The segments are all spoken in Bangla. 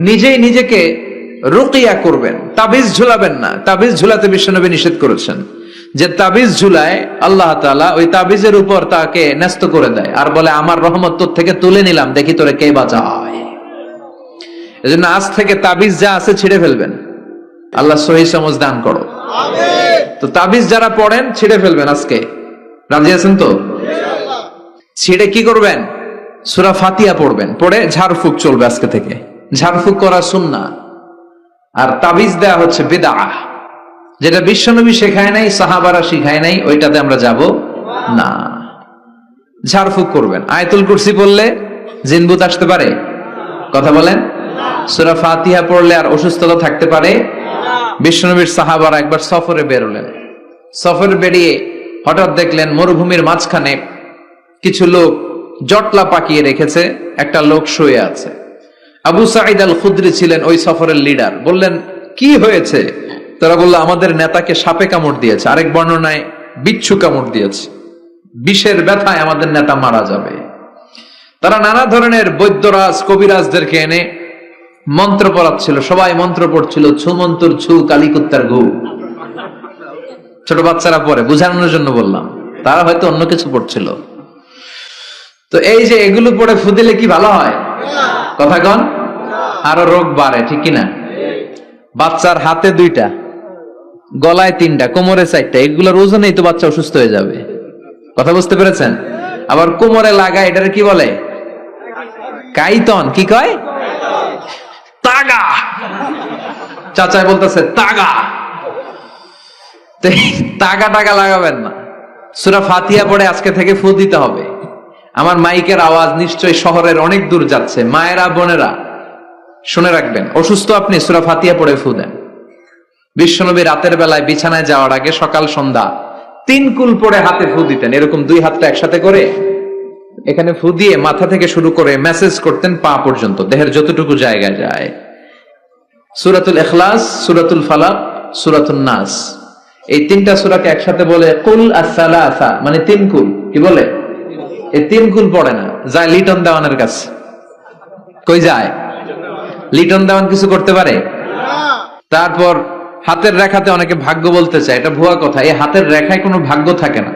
নিজেই নিজেকে রুকিয়া করবেন তাবিজ ঝুলাবেন না। তাবিজ ঝুলাতে বিশ্বনবী নিষেধ করেছেন যে তাবিজ ঝুলায় আল্লাহ তাআলা ওই তাবিজের উপর তাকে ন্যস্ত করে দেয় আর বলে আমার রহমত তোর থেকে তুলে নিলাম দেখি তোরে কে বাঁচায়। এজন্য আজ থেকে তাবিজ যা আছে ছিঁড়ে ফেলবেন। আল্লাহ সহি সমজ দান করো। তো তাবিজ যারা পড়েন ছিঁড়ে ফেলবেন আজকে। রাজি আছেন তো? ছিঁড়ে কি করবেন? সুরা ফাতিয়া পড়বেন। পড়ে ঝাড়ফুক চলবে আজকে থেকে। ঝাড়ফুক করা সুন্না আর তাবিজ দেয়া হচ্ছে বেদা যেটা বিশ্বনবী শেখায় নাই, সাহাবারা শিখায় নাই, ওইটাতে আমরা যাব না। ঝাড়ফুক করবেন। আয়তুল কুরসি পড়লে জিনবুত আসতে পারে? কথা বলেন? সুরা ফাতিহা পড়লে আর অসুস্থতা থাকতে পারে? বিশ্বনবীর সাহাবারা একবার সফরে বেরোলেন। সফরে বেরিয়ে হঠাৎ দেখলেন মরুভূমির মাঝখানে কিছু লোক জটলা পাকিয়ে রেখেছে, একটা লোক শুয়ে আছে। আবু সাঈদ আল খুদ্রি ছিলেন ওই সফরের লিডার বললেন, কি হয়েছে? তারা বলল, আমাদের নেতাকে সাপে কামড় দিয়েছে, আরেক বর্ণনায় বিচ্ছু কামড় দিয়েছে। বিষের ব্যথায় আমাদের নেতা মারা যাবে। তারা নানা ধরনের বৈদ্যরাজ, কবিরাজদেরকে এনে মন্ত্র পড়াচ্ছিল। সবাই মন্ত্র পড়ছিল, ছু মন্ত্র ছু কালিকুত্তার ঘু ছোট বাচ্চারা পড়ে, বুঝানোর জন্য বললাম, তারা হয়তো অন্য কিছু পড়ছিল। তো এই যে এগুলো পড়ে ফুদিলে কি ভালো হয়? কথা কন? আরও রোগ বাড়ে, ঠিক কিনা? বাচ্চার হাতে দুইটা, গলায় তিনটা, কোমরে চারটা, এগুলোর ওজনেই তো বাচ্চা অসুস্থ হয়ে যাবে। কথা বুঝতে পেরেছেন? আবার কোমরে লাগা, এটার কি বলে? কাইতন, কি কয়? তাগা। চাচাই বলতেছে, তাগা। তাগা টাগা লাগাবেন না। সুরা ফাতিয়া পড়ে আজকে থেকে ফু দিতে হবে। আমার মাইকের আওয়াজ নিশ্চয়ই শহরের অনেক দূর যাচ্ছে। মায়েরা, বোনেরা, শুনে রাখবেন, অসুস্থ আপনি সুরা ফাতিয়া পড়ে ফু দেন। বিশ্বনবী রাতের বেলায় বিছানায় যাওয়ার আগে সকাল সন্ধ্যা তিন কুল পরে হাতে ফু দিতেন। এরকম দুই হাতটা একসাথে করে এখানে ফু দিয়ে মাথা থেকে শুরু করে মেসেজ করতেন পা পর্যন্ত, দেহের যতটুকু জায়গা যায়। সুরাতুল এখলাস সুরাতুল ফালাক সুরাতুল নাস। এই তিনটা সুরাকে একসাথে বলে কুল আসা মানে তিন কুল। কি বলে? তিন কুল পড়ে না, যায় লিটন দেওয়ানের কাছে। কই যায়? লিটন দেওয়ান কিছু করতে পারে? তারপর হাতের রেখাতে অনেকে ভাগ্য বলতে চায়, এটা ভুয়া কথা, এই হাতের রেখায় কোনো ভাগ্য থাকে না।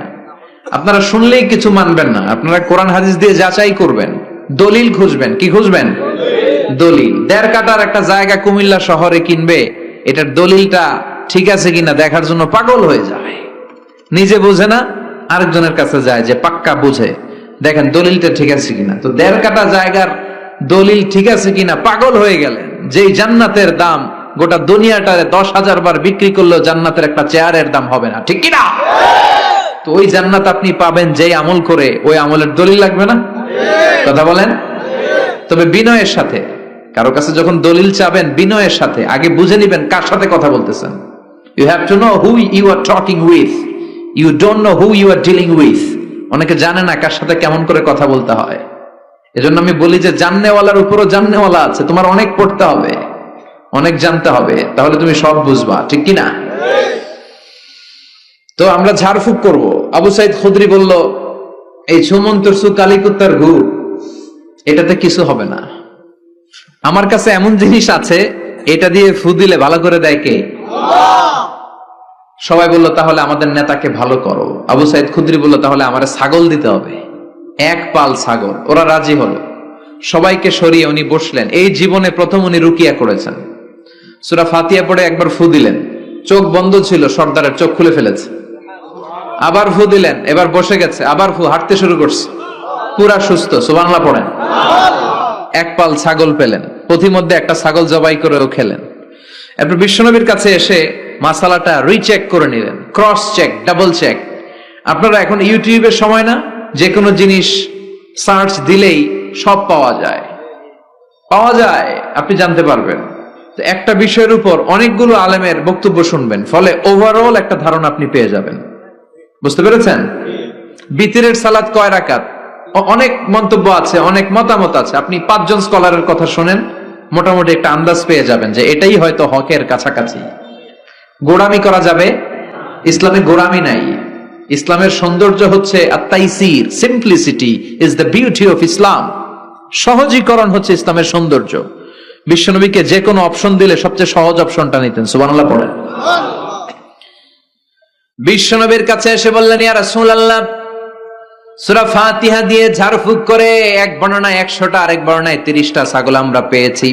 আপনারা শুনলেই কিছু মানবেন না, আপনারা কোরআন হাদিস দিয়ে যাচাই করবেন, দলিল খুঁজবেন, কি খুঁজবেন? দলিল। দেড় কাটার একটা জায়গা কুমিল্লা শহরে কিনবে, এটার দলিলটা ঠিক আছে কিনা দেখার জন্য পাগল হয়ে যায়। নিজে বোঝে না, আরেকজনের কাছে যায় যে পাক্কা বুঝে। দেখেন দলিলটা ঠিক আছে কিনা? তো দেড় কাটা জায়গার দলিল ঠিক আছে কিনা? পাগল হয়ে গেলেন। যেই জান্নাতের দাম গোটা দুনিয়াটারে দশ হাজার বার বিক্রি করলেও জান্নাতের একটা চেয়ারের দাম হবে না। ঠিক কিনা? তো ওই জান্নাত আপনি পাবেন যেই আমল করে, ওই আমলের দলিল লাগবে না? কথা বলেন? তবে বিনয়ের সাথে, কারও কাছে যখন দলিল চাবেন বিনয়ের সাথে, আগে বুঝে নিবেন কার সাথে কথা বলতেছেন। You have to know who you are talking with you don't know who you are dealing with অনেকে জানে না কার সাথে কেমন করে কথা বলতে হয়। এজন্য আমি বলি যে, জাননেওয়ালার উপরও জাননেওয়ালা আছে, তোমার অনেক পড়তে হবে, অনেক জানতে হবে, তাহলে তুমি সব বুঝবা, ঠিক কি না? তো আমরা ঝাড়ফুক করব। আবু সাইদ খুদরি বলল, এই সুমন্তর সু কালিকুত্তার ঘু এটাতে কিছু হবে না। আমার কাছে এমন জিনিস আছে, এটা দিয়ে ফু দিলে ভালো করে দেয় কে? সবাই বলল, তাহলে আমাদের নেতাকে ভালো করো। আবু সাইদ খুদ্রি বলল, তাহলে আমার ছাগল দিতে হবে। এক পাল ছাগল, ওরা রাজি হলো। সবাইকে সরিয়ে উনি বসলেন। এই জীবনে প্রথম উনি রুকিয়া করেছেন। সুরা ফাতিয়া পড়ে একবার ফু দিলেন। চোখ বন্ধ ছিল, সর্দারের চোখ খুলে ফেলেছে। আবার ফু দিলেন, এবার বসে গেছে, আবার ফু, হাঁটতে শুরু করছে। পুরা সুস্থ সুবাংলা পড়েন। এক পাল ছাগল পেলেন। পথিমধ্যে একটা ছাগল জবাই করেও খেলেন। এরপর বিশ্বনবীর কাছে এসে মাসালাটা রিচেক করে নিলেন ক্রস চেক ডাবল চেক আপনারা এখন ইউটিউবের সময় না যে কোনো জিনিস সার্চ দিলেই সব পাওয়া যায়। পাওয়া যায়, আপনি জানতে পারবেন। একটা বিষয়ের উপর অনেকগুলো আলেমের বক্তব্য শুনবেন, ফলে ওভারঅল একটা ধারণা আপনি পেয়ে যাবেন। বুঝতে পেরেছেন? বিতিরের সালাদ কয় রাকাত? অনেক মন্তব্য আছে, অনেক মতামত আছে। আপনি পাঁচজন স্কলারের কথা শুনেন, মোটামুটি একটা আন্দাজ পেয়ে যাবেন যে এটাই হয়তো হকের কাছাকাছি। গোড়ামি করা যাবে? ইসলামে গোড়ামি নাই। ইসলামের সৌন্দর্য হচ্ছে simplicity is the beauty of Islam সহজীকরণ হচ্ছে ইসলামের সৌন্দর্য। বিশ্বনবীকে যে কোনো অপশন দিলে সবচেয়ে সহজ অপশনটা নিতেন। সুবহানাল্লাহ, পড়েন। বিশ্বনবীর কাছে এসে বললেন, ইয়া রাসূলুল্লাহ, সূরা ফাতিহা দিয়ে ঝাড়ফুঁক করে এক বর্ণনায় একশোটা, আরেক বর্ণনায় তিরিশটা ছাগল আমরা পেয়েছি।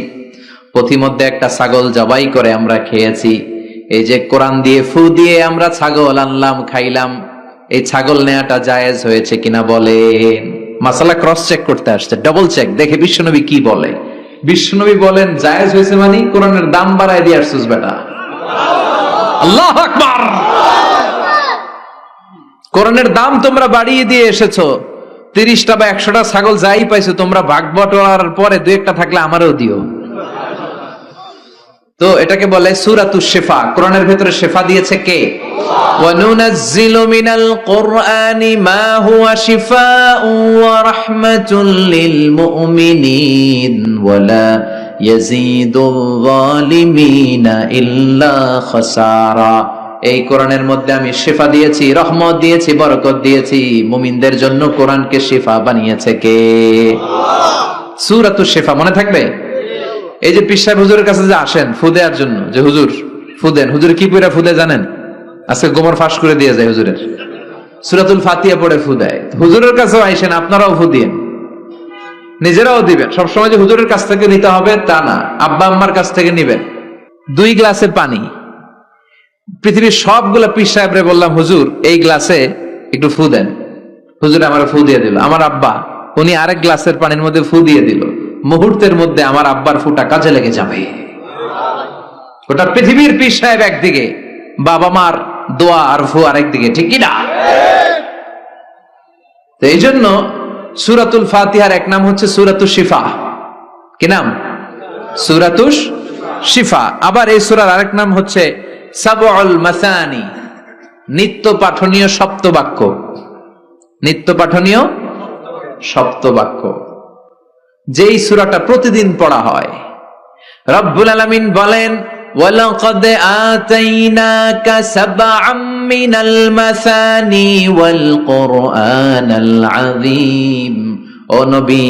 পথিমধ্যে একটা ছাগল জবাই করে আমরা খেয়েছি। এই যে কোরআন দিয়ে ফু দিয়ে আমরা ছাগল আনলাম, খাইলাম, এই ছাগল নেয়াটা জায়েজ হয়েছে কিনা বলে মাসালা ক্রস চেক করতে আসছে ডবল চেক দেখে বিশ্বনবী কি বলে? বিশ্বনবী বলেন, জায়েজ হয়েছে মানে কোরআনের দাম বাড়ায় দিয়ে আসছিস বেটা। আল্লাহ আকবার! কোরআনের দাম তোমরা বাড়িয়ে দিয়ে এসেছ। তিরিশটা বা একশোটা ছাগল যাই পাইছো, তোমরা ভাগ বটোয়ার পরে দু একটা থাকলে আমারও দিও। তো এটাকে বলে সুরাতু শেফা। কোরআনের ভেতরে শেফা দিয়েছে কে? ওয়ানুনাজ্জিলু মিনাল কোরআনি মা হুয়া শিফাউ ওয়া রাহমাতুল লিল মুমিনিন ওয়ালা ইয়াজিদুল যালিমিনা ইল্লা খাসারা। এই কোরআনের মধ্যে আমি শিফা দিয়েছি, রহমত দিয়েছি, বরকত দিয়েছি। মুমিনদের জন্য কোরআনকে শেফা বানিয়েছে কে? সুরাতু শেফা মনে থাকবে? এই যে পিসাব হুজুরের কাছে যে আসেন ফু দেওয়ার জন্য, যে হুজুর, ফু দেন। হুজুর কি পড়ে ফুদে জানেন? আজকে গোমর ফাঁস করে দিয়ে যায় হুজুরের। সুরাতুল ফাতিয়া পড়ে ফু দেয়। হুজুরের কাছেও আইসেন, আপনারাও ফু দিন নিজেরাও দিবেন। সবসময় যে হুজুরের কাছ থেকে নিতে হবে, তা না। আব্বা আম্মার কাছ থেকে নিবেন। দুই গ্লাসে পানি। পৃথিবীর সবগুলা পীর সাহেবরে বললাম, হুজুর, এই গ্লাসে একটু ফু দেন। হুজুর আমার ফু দিয়ে দিল। আমার আব্বা, উনি আরেক গ্লাসের পানির মধ্যে ফু দিয়ে দিল। মুহূর্তের মধ্যে আমার আব্বার ফুটা কাজে লেগে যাবে। ওটা পৃথিবীর পীর সাহেব একদিকে, বাবা মার দোয়া আর ফু আরেকদিকে ঠিক কি না? তো এই জন্য সুরাতুল ফাতিহার এক নাম হচ্ছে সুরাতুল শিফা। কি নাম? সুরাতুস শিফা। আবার এই সুরার আরেক নাম হচ্ছে সাবউল মাসানি, নিত্য পাঠনীয় সপ্তবাক্য। নিত্য পাঠনীয় সপ্তবাক্য। যেই সুরাটা প্রতিদিন পড়া হয় রব্বুল আলামিন বলেন وَلَقَدْ آتَيْنَاكَ سَبْعًا مِنَ الْمَثَانِي وَالْقُرْآنَ الْعَظِيمَ ও নবী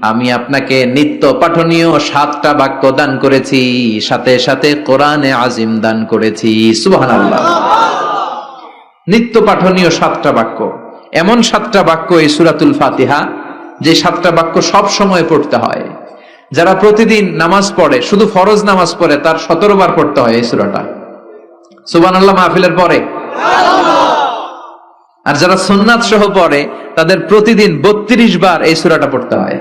আমি আপনাকে নিত্য পাঠনীয় সাতটা বাক্য দান করেছি সাথে সাথে কোরআনে আজিম দান করেছি সুবহানাল্লাহ নিত্য পাঠনীয় সাতটা বাক্য এমন সাতটা বাক্য এই সুরাতুল ফাতিহা যে সাতটা বাক্য সব সময় পড়তে হয়। যারা প্রতিদিন নামাজ পড়ে, শুধু ফরজ নামাজ পড়ে, তার সতেরো বার পড়তে হয় এই সুরাটা। সুবান আল্লাহ মাহফিলের পরে। আর যারা সুন্নাত সহ পড়ে, তাদের প্রতিদিন বত্রিশ বার এই সুরাটা পড়তে হয়।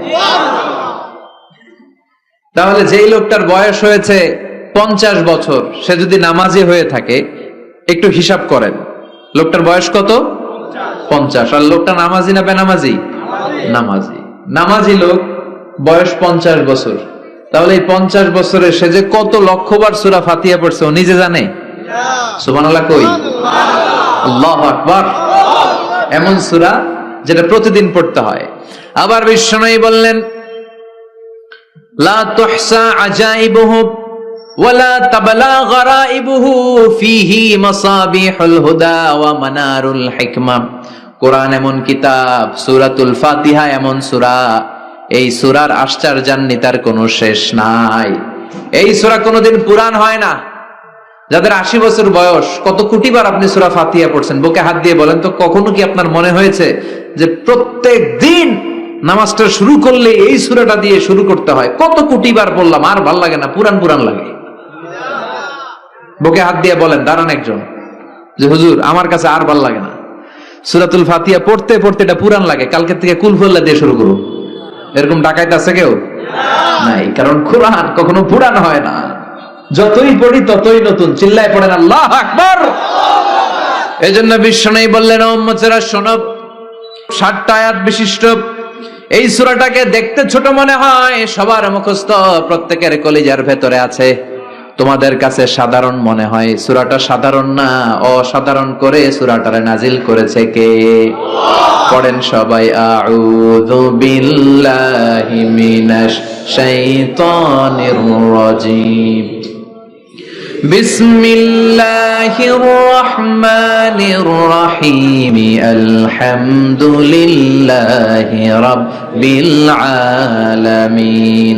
তাহলে যেই লোকটার বয়স হয়েছে পঞ্চাশ বছর, সে যদি নামাজি হয়ে থাকে, একটু হিসাব করেন। লোকটার বয়স কত? পঞ্চাশ। আর লোকটা নামাজি না বেনামাজি? নামাজি। নামাজি লোক, বয়স পঞ্চাশ বছর। তাহলে এই পঞ্চাশ বছরে সে যে কত লক্ষবার সুরা ফাতিয়া পড়ছে, ও নিজে জানে? সুবহানাল্লাহ কই? আল্লাহ আকবার। এমন সুরা যেটা প্রতিদিন পড়তে হয়। আবার বিশ্বনয়ী বললেন, লা তুহসা আজাইবুহু ওয়ালা তাবলা গরাইবুহু ফিহি মাসাবিহুল হুদা ওয়া মানারুল হিকমা। কোরআন এমন কিতাব, সুরাতুল ফাতিহা এমন সূরা। এই সূরার আশ্চর্যান্বিতার কোনো শেষ নাই। এই সূরা কোনোদিন পুরান হয় না। যাদের আশি বছর বয়স, কত কোটিবার আপনি সুরা ফাতিয়া পড়ছেন? বুকে হাত দিয়ে বলেন তো, কখনো কি আপনার মনে হয়েছে যে প্রত্যেক দিন নামাজটা শুরু করলে এই সুরাটা দিয়ে শুরু করতে হয়? কত কোটিবার বললাম আর ভালো লাগে না পুরান পুরান লাগে। বুকে হাত দিয়ে বলেন, দাঁড়ান একজন। যে হুজুর, আমার কাছে আর ভালো লাগে না। সুরাতুল ফাতিয়া পড়তে পড়তে এটা পুরান লাগে। কালকে থেকে কুলফুল্লা দিয়ে শুরু করো। এরকম ডাকাইতে আছে কেউ? নাই, কারণ কোরআন কখনো পুরান হয় না। যতই পড়ি ততই নতুন। চিল্লায় পড়েন, আল্লাহ আকবর! এই জন্য বিশ্ব নেই বললেন ওম্মচেরা শোনব ষাটটা আয়াত বিশিষ্ট। এই সুরাটাকে দেখতে ছোট মনে হয়, সবার মুখস্থ প্রত্যেকের কলিজার ভেতরে আছে। তোমাদের কাছে সাধারণ মনে হয় সুরাটা সাধারণ না অসাধারণ করে সুরাটারে নাজিল করেছে কে পড়েন সবাই আউযু বিল্লাহি মিনাশ শাইতানির রাজিম بسم الله الرحمن الرحيم الحمد لله رب العالمين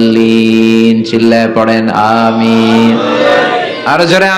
الضالين চিল্লায় পড়েন আমিন আর জোরে